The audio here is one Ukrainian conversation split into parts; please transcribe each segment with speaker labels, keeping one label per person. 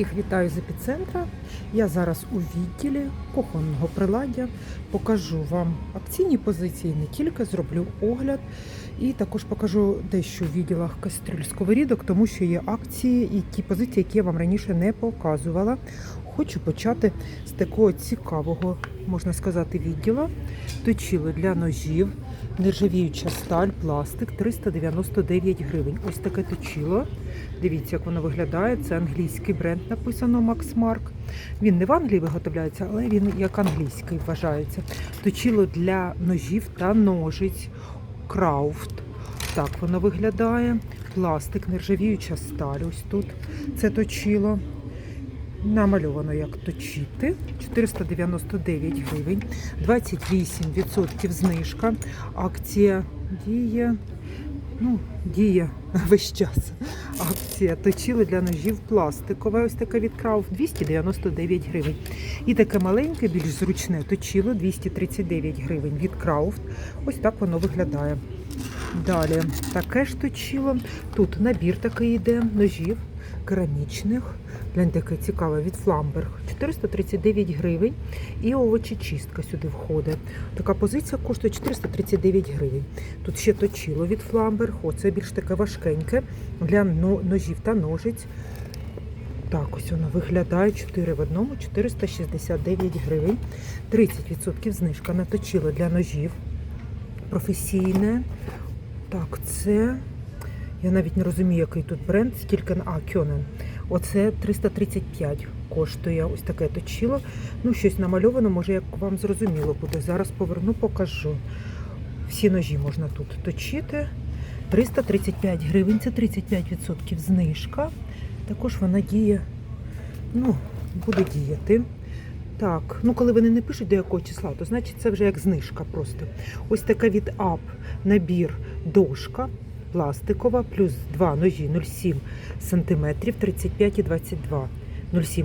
Speaker 1: Всіх вітаю з епіцентра. Я зараз у відділі кухонного приладдя. Покажу вам акційні позиції не тільки зроблю огляд, і також покажу дещо в відділах кастрюль сковорідок, тому що є акції і ті позиції, які я вам раніше не показувала. Хочу почати з такого цікавого, можна сказати, відділа. Точило для ножів, нержавіюча сталь, пластик 399 гривень. Ось таке точило. Дивіться, як воно виглядає. Це англійський бренд, написано Max Mark. Він не в Англії виготовляється, але він як англійський вважається. Точило для ножів та ножиць. Крауфт. Так воно виглядає. Пластик, нержавіюча сталь. Ось тут це точило. Намальовано як точити. 499 гривень, 28% знижка. Акція діє. Ну, діє весь час. Акція точили для ножів пластикове. Ось таке від Крауф 299 гривень. І таке маленьке, більш зручне точило 239 гривень від Крауф. Ось так воно виглядає. Далі таке ж точило. Тут набір такий йде ножів керамічних. Гляньте, таке цікаве від Фламберг. 439 гривень. І овочечистка сюди входить. Така позиція коштує 439 гривень. Тут ще точило від Фламберг. Оце більш таке важкеньке для ножів та ножиць. Так, ось воно виглядає 4 в одному, 469 гривень. 30% знижка на точило для ножів. Професійне. Так, це. Я навіть не розумію, який тут бренд, скільки а, Кьонен. Оце 335 коштує ось таке точило. Ну, щось намальовано, може, як вам зрозуміло буде. Зараз поверну, покажу. Всі ножі можна тут точити. 335 гривень, це 35% знижка. Також вона діє, ну, буде діяти. Так, ну коли вони не пишуть до якого числа, то значить це вже як знижка просто. Ось така від АП набір дошка пластикова, плюс два ножі 0,7 см, 35 і 22. 0,7,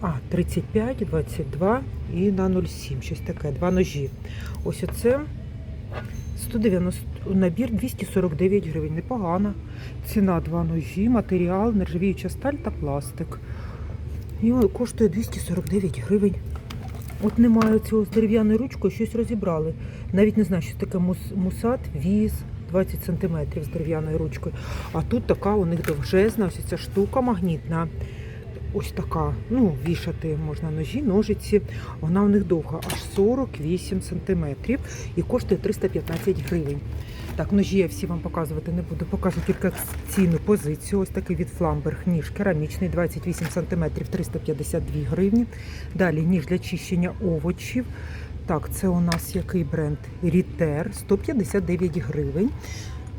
Speaker 1: а, 35, 22 і на 0,7, щось таке, два ножі. Ось оце 190, набір 249 гривень, непогана. Ціна два ножі, матеріал, нержавіюча сталь та пластик. І коштує 249 гривень. От немає цього з дерев'яною ручкою, щось розібрали. Навіть не знаю, що таке мус- мусат, віз 20 см з дерев'яною ручкою. А тут така у них довжезна, ось ця штука магнітна. Ось така, ну, вішати можна ножі, ножиці. Вона у них довга, аж 48 см і коштує 315 гривень. Так, ножі я всі вам показувати не буду. Покажу тільки акційну позицію. Ось такий від Фламберг ніж керамічний, 28 см, 352 гривні. Далі ніж для чищення овочів. Так, це у нас який бренд? Рітер, 159 гривень.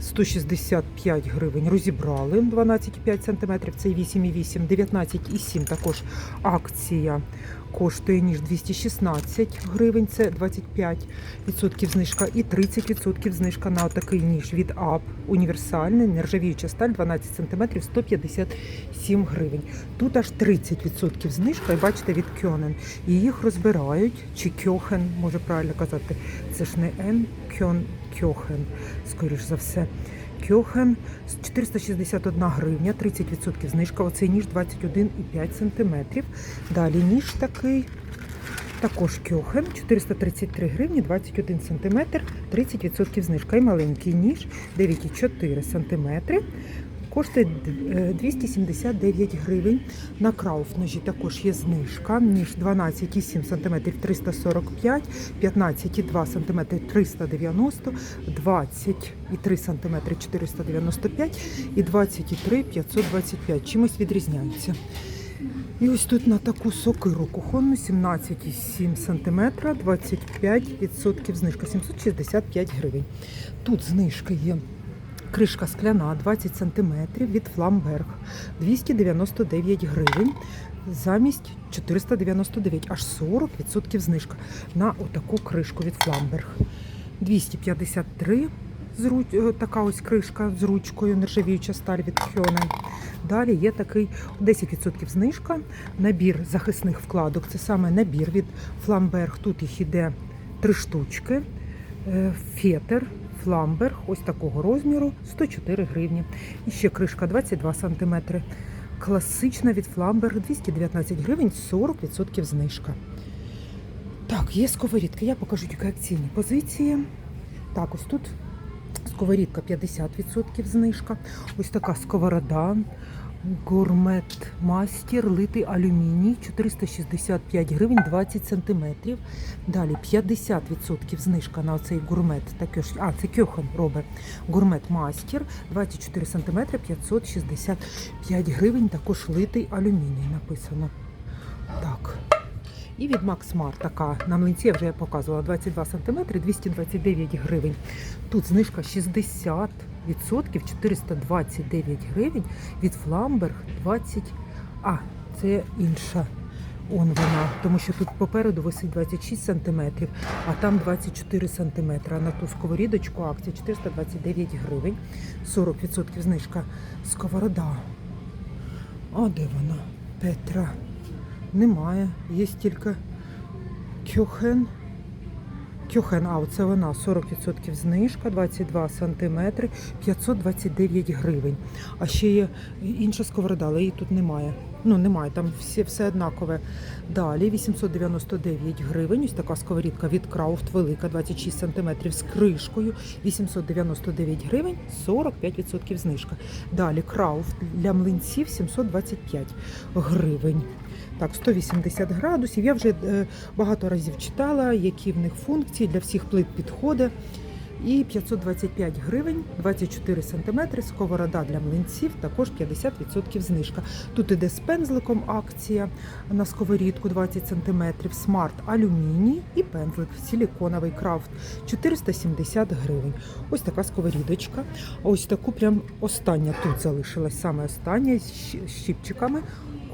Speaker 1: 165 гривень розібрали 12,5 см, це 8,8, 19,7 також акція коштує ніж 216 гривень, це 25% знижка і 30% знижка на такий ніж від АП універсальний, нержавіюча сталь 12 см, 157 гривень. Тут аж 30% знижка, і бачите, від Кьонен. Їх розбирають, чи Кьохен, може правильно казати, це ж не Н, Кьон, Кьохен, скоріш за все. Кьохен 461 гривня, 30% знижка. Оцей ніж 21,5 см. Далі ніж такий. Також кьохен 433 гривні, 21 см, 30% знижка. І маленький ніж 9,4 см. Коштує е, 279 гривень. На крауф ножі також є знижка. Ніж 12,7 см 345, 15,2 см 390, 20,3 см 495 і 23 525. Чимось відрізняються. І ось тут на таку сокиру кухонну 17,7 см, 25% знижка, 765 гривень. Тут знижка є. Кришка скляна 20 см від Фламберг 299 гривень замість 499, аж 40% знижка на отаку кришку від Фламберг. 253 з руч... е, така ось кришка з ручкою, нержавіюча сталь від Хьонен. Далі є такий 10% знижка, набір захисних вкладок. Це саме набір від Фламберг. Тут їх іде три штучки. Е, Фетер, фламберг, ось такого розміру, 104 гривні. І ще кришка 22 см. класична від фламберг 219 гривень, 40% знижка. Так, є сковорідки. Я покажу тільки акційні позиції. Так, ось тут сковорідка 50% знижка. Ось така сковорода. Гурмет мастер, литий алюміній, 465 гривень 20 сантиметрів. Далі 50% знижка на цей гурмет. Таке а, це кьохан робить. Гурмет мастер, 24 сантиметри, 565 гривень. Також литий алюміній написано. Так. І від Mart така на млинці я вже показувала 22 см, 229 гривень. Тут знижка 60%, 429 гривень. Від Flamberg 20. А, це інша. Он вона, тому що тут попереду висить 26 см, а там 24 см. А на ту сковорідочку акція 429 гривень, 40% знижка. Сковорода. А де вона? Петра. Немає. Є тільки кюхен. Кюхен, а оце вона 40% знижка, 22 см, 529 гривень. А ще є інша сковорода, але її тут немає. Ну, немає, там все, все однакове. Далі 899 гривень. Ось така сковорідка від Крауфт, велика, 26 см з кришкою. 899 гривень, 45% знижка. Далі Крауфт для млинців 725 гривень. Так, 180 градусів. Я вже е, багато разів читала, які в них функції для всіх плит підходить. І 525 гривень, 24 см, сковорода для млинців, також 50% знижка. Тут іде з пензликом акція на сковорідку 20 см, смарт алюміній і пензлик силіконовий крафт 470 гривень. Ось така сковорідочка. Ось таку прям остання тут залишилась, саме остання з щ- щипчиками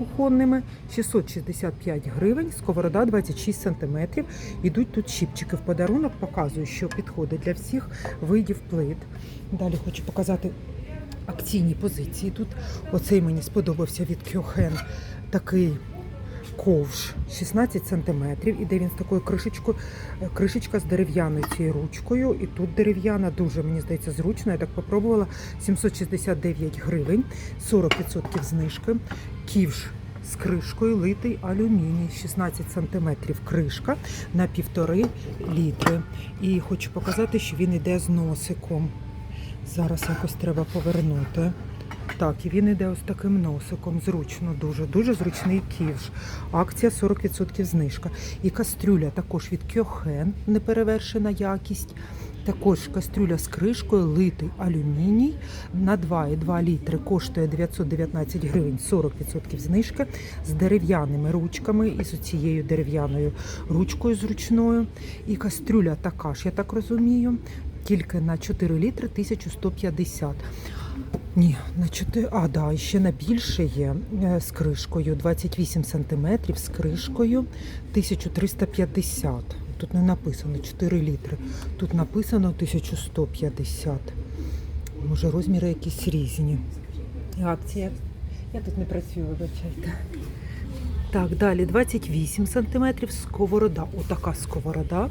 Speaker 1: кухонними 665 гривень, сковорода 26 см. Ідуть тут щипчики в подарунок, показую, що підходить для всіх видів плит. Далі хочу показати акційні позиції. Тут оцей мені сподобався від Кьохен такий. Ковш 16 см, іде він з такою кришечкою, е, кришечка з дерев'яною цією ручкою. І тут дерев'яна дуже, мені здається, зручно. Я так попробувала 769 гривень, 40% знижки. Ківш з кришкою литий алюміній, 16 см кришка на півтори літри. І хочу показати, що він іде з носиком. Зараз якось треба повернути. Так, і він іде ось таким носиком. Зручно, дуже, дуже зручний ківш. Акція 40% знижка. І кастрюля також від Кьохен, неперевершена якість. Також кастрюля з кришкою, литий алюміній на 2,2 літри коштує 919 гривень, 40% знижки з дерев'яними ручками і з цією дерев'яною ручкою зручною. І кастрюля така ж, я так розумію, тільки на 4 літри 1150. Ні, на 4, а, да, ще на більше є е, з кришкою 28 см з кришкою 1350. Тут не написано 4 літри. Тут написано 1150. Може, розміри якісь різні. Акція. Я тут не працюю, вибачайте. Так, далі 28 см сковорода. Отака сковорода.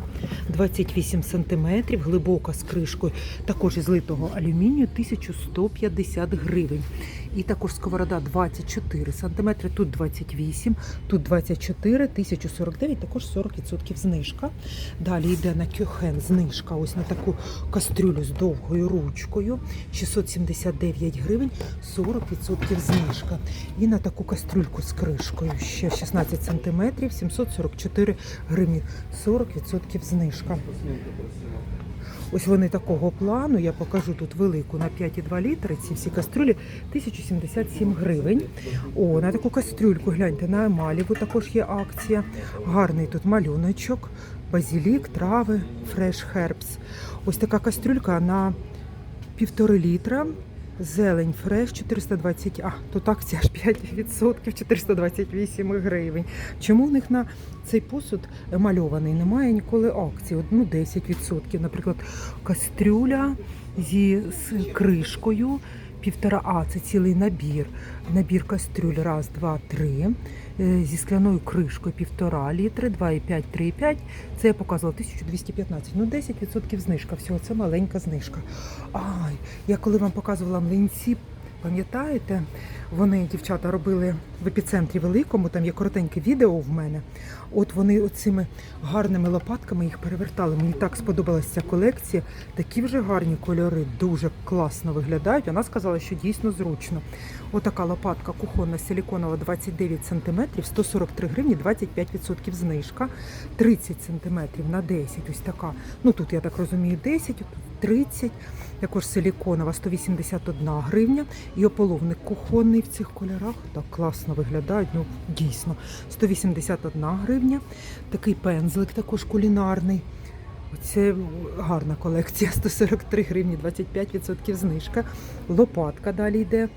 Speaker 1: 28 см, глибока з кришкою, також із литого алюмінію 1150 гривень. І також сковорода 24 см, тут 28, тут 24, 1049, також 40% знижка. Далі йде на кюхен знижка, ось на таку кастрюлю з довгою ручкою, 679 гривень, 40% знижка. І на таку кастрюльку з кришкою ще 16 см, 744 гривні, 40% знижка. Ось вони такого плану. Я покажу тут велику на 5,2 літри. Ці всі кастрюлі 1077 гривень. О, на таку кастрюльку гляньте на емаліву також є акція. Гарний тут малюночок, базілік, трави, фреш хербс. Ось така кастрюлька на півтори літра. Зелень фреш 420, а тут акція аж 5%, 428 гривень. Чому в них на цей посуд мальований? Немає ніколи акції. Ну, 10%. Наприклад, кастрюля зі з кришкою. Півтора А це цілий набір. Набір кастрюль раз, два, три. Е, Зі скляною кришкою півтора літри, 2,5, 3,5. Це я показувала 1215. Ну, 10% знижка. Всього це маленька знижка. Ай, я коли вам показувала млинці Пам'ятаєте, вони, дівчата, робили в епіцентрі великому, там є коротеньке відео в мене. От вони оцими гарними лопатками їх перевертали. Мені так сподобалася ця колекція. Такі вже гарні кольори, дуже класно виглядають. Вона сказала, що дійсно зручно. Отака лопатка кухонна силіконова 29 см, 143 гривні, 25% знижка. 30 см на 10, ось така. Ну тут я так розумію 10, тут 30. Також силіконова 181 гривня. І ополовник кухонний в цих кольорах. Так класно виглядають. Ну дійсно 181 гривня. Такий пензлик також кулінарний. Оце гарна колекція. 143 гривні, 25% знижка. Лопатка далі йде.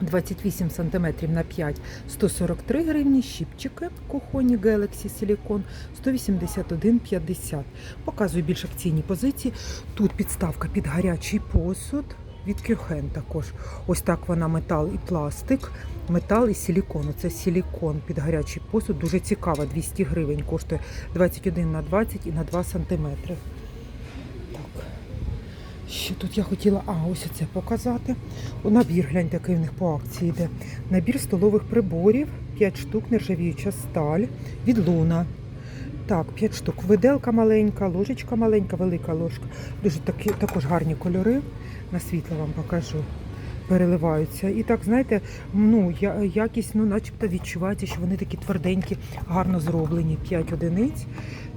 Speaker 1: 28 см на 5 143 гривні, щіпчики кухонні Galaxy Silicon 181,50. Показую більш акційні позиції. Тут підставка під гарячий посуд від Кюхен також. Ось так вона метал і пластик. Метал і силікон. Це силікон під гарячий посуд. Дуже цікава, 200 гривень. Коштує 21 на 20 і на 2 см. Ще тут я хотіла, а ось це показати. О, Набір, глянь, такий в них по акції йде. Набір столових приборів, 5 штук, нержавіюча сталь від луна. Так, 5 штук. Виделка маленька, ложечка маленька, велика ложка. Дуже такі, також гарні кольори. На світло вам покажу. Переливаються. І так, знаєте, ну, якість, ну, начебто відчувається, що вони такі тверденькі, гарно зроблені. 5 одиниць.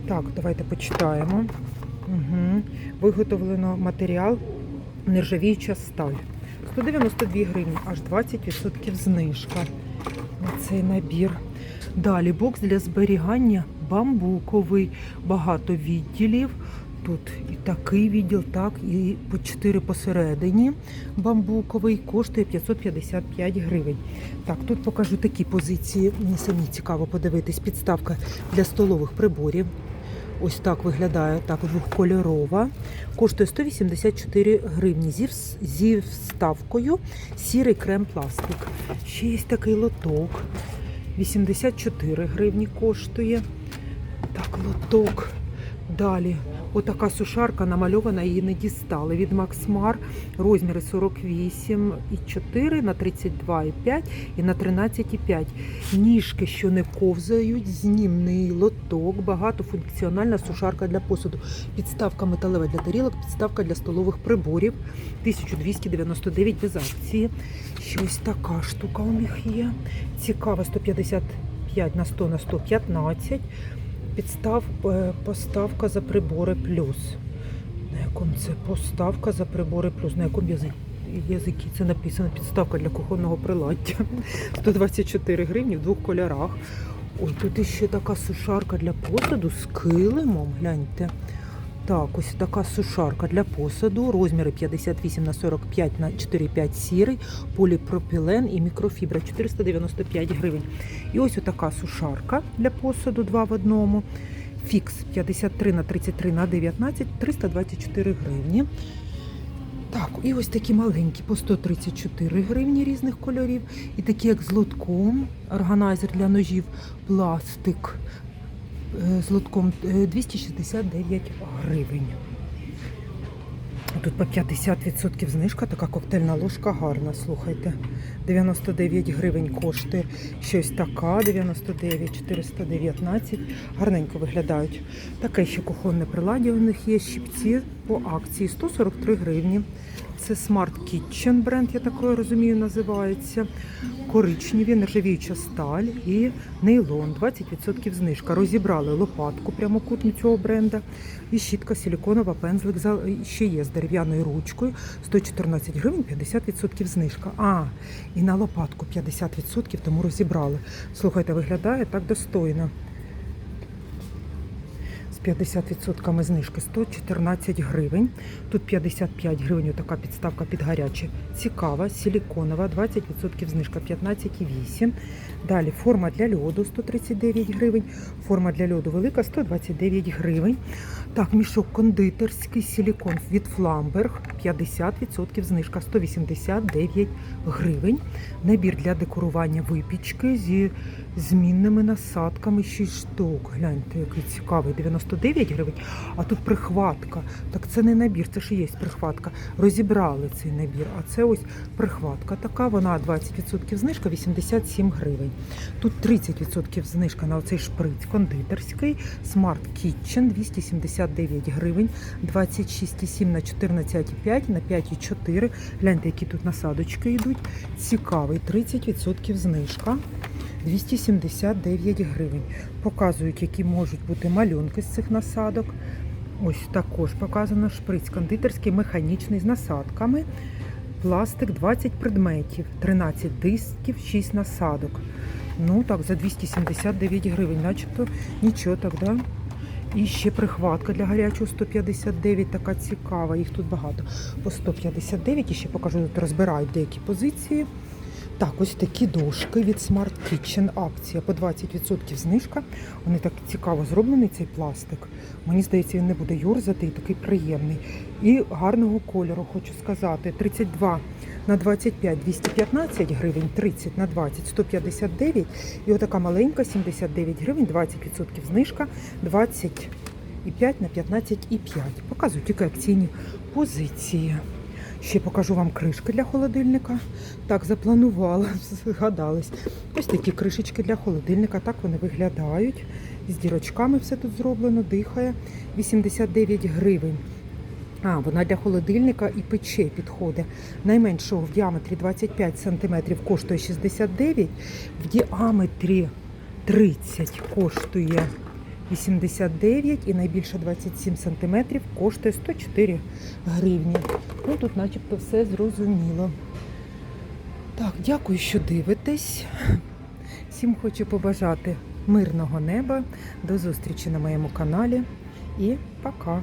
Speaker 1: Так, давайте почитаємо. Угу. Виготовлено матеріал нержавіюча сталь. 192 гривні, аж 20% знижка на цей набір. Далі бокс для зберігання бамбуковий, багато відділів. Тут і такий відділ, так, і по 4 посередині бамбуковий, коштує 555 гривень. Так, тут покажу такі позиції. Мені самі цікаво подивитись. Підставка для столових приборів. Ось так виглядає так двохкольорова. Коштує 184 гривні зі, зі вставкою сірий крем пластик. Ще є такий лоток. 84 гривні коштує. Так, лоток. Далі. Отака сушарка намальована, її не дістали. Від Максмар розміри 48,4 на 32,5 і на 13,5. Ніжки, що не ковзають, знімний лоток, багатофункціональна сушарка для посуду. Підставка металева для тарілок, підставка для столових приборів. 1299 без акції. Ще ось така штука у них є. Цікава 155 на 100 на 115. Підстав, е, поставка за прибори плюс. На якому це поставка за прибори плюс? На якому язикі? Це написано підставка для кухонного приладдя. 124 гривні в двох кольорах. Ой, тут іще така сушарка для посуду з килимом. Гляньте. Так, ось така сушарка для посуду. Розміри 58 на 45 на 4,5 сірий, поліпропілен і мікрофібра 495 гривень. І ось така сушарка для посуду 2 в одному. Фікс 53 на 33 на 19, 324 гривні. Так, і ось такі маленькі по 134 гривні різних кольорів. І такі, як з лотком, органайзер для ножів, пластик з лотком е, 269 гривень. Тут по 50% знижка, така коктейльна ложка гарна, слухайте. 99 гривень коштує. Щось така, 99, 419. Гарненько виглядають. Таке ще кухонне приладдя у них є. Щипці по акції 143 гривні. Це Smart Kitchen бренд, я такою розумію, називається. Коричневі, нержавіюча сталь і нейлон. 20% знижка. Розібрали лопатку прямокутну цього бренда. І щітка силіконова, пензлик ще є з дерев'яною ручкою. 114 гривень, 50% знижка. А, і на лопатку 50%, тому розібрали. Слухайте, виглядає так достойно. З 50% знижки 114 гривень. Тут 55 гривень така підставка під гаряче. Цікава, силіконова, 20% знижка 15,8. Далі форма для льоду 139 гривень. Форма для льоду велика 129 гривень. Так, мішок кондитерський силікон від Фламберг 50% знижка 189 гривень. Набір для декорування випічки зі змінними насадками 6 штук. Гляньте, який цікавий, 109 гривень, а тут прихватка. Так це не набір, це ж є прихватка. Розібрали цей набір, а це ось прихватка така, вона 20% знижка, 87 гривень. Тут 30% знижка на оцей шприц кондитерський, Smart Kitchen 279 гривень, 26,7 на 14,5 на 5,4. Гляньте, які тут насадочки йдуть. Цікавий, 30% знижка. 279 гривень. Показують, які можуть бути малюнки з цих насадок. Ось також показано шприц кондитерський, механічний з насадками. Пластик 20 предметів, 13 дисків, 6 насадок. Ну так, за 279 гривень, начебто нічого так, да? І ще прихватка для гарячого 159, така цікава, їх тут багато. По 159 і ще покажу, тут розбирають деякі позиції. Так, ось такі дошки від Smart Kitchen акція по 20% знижка. Вони так цікаво зроблені, цей пластик. Мені здається, він не буде юрзати і такий приємний. І гарного кольору, хочу сказати. 32 на 25 215 гривень, 30 на 20 159. І отака маленька 79 гривень, 20% знижка, 25 на 15,5. Показую тільки акційні позиції. Ще покажу вам кришки для холодильника. Так, запланувала, згадались. Ось такі кришечки для холодильника. Так вони виглядають. З дірочками все тут зроблено, дихає. 89 гривень. А, вона для холодильника і пече підходить. Найменшого в діаметрі 25 см коштує 69, в діаметрі 30 коштує 89 і найбільше 27 см коштує 104 гривні. Ну тут начебто все зрозуміло. Так, дякую, що дивитесь. Всім хочу побажати мирного неба. До зустрічі на моєму каналі і пока!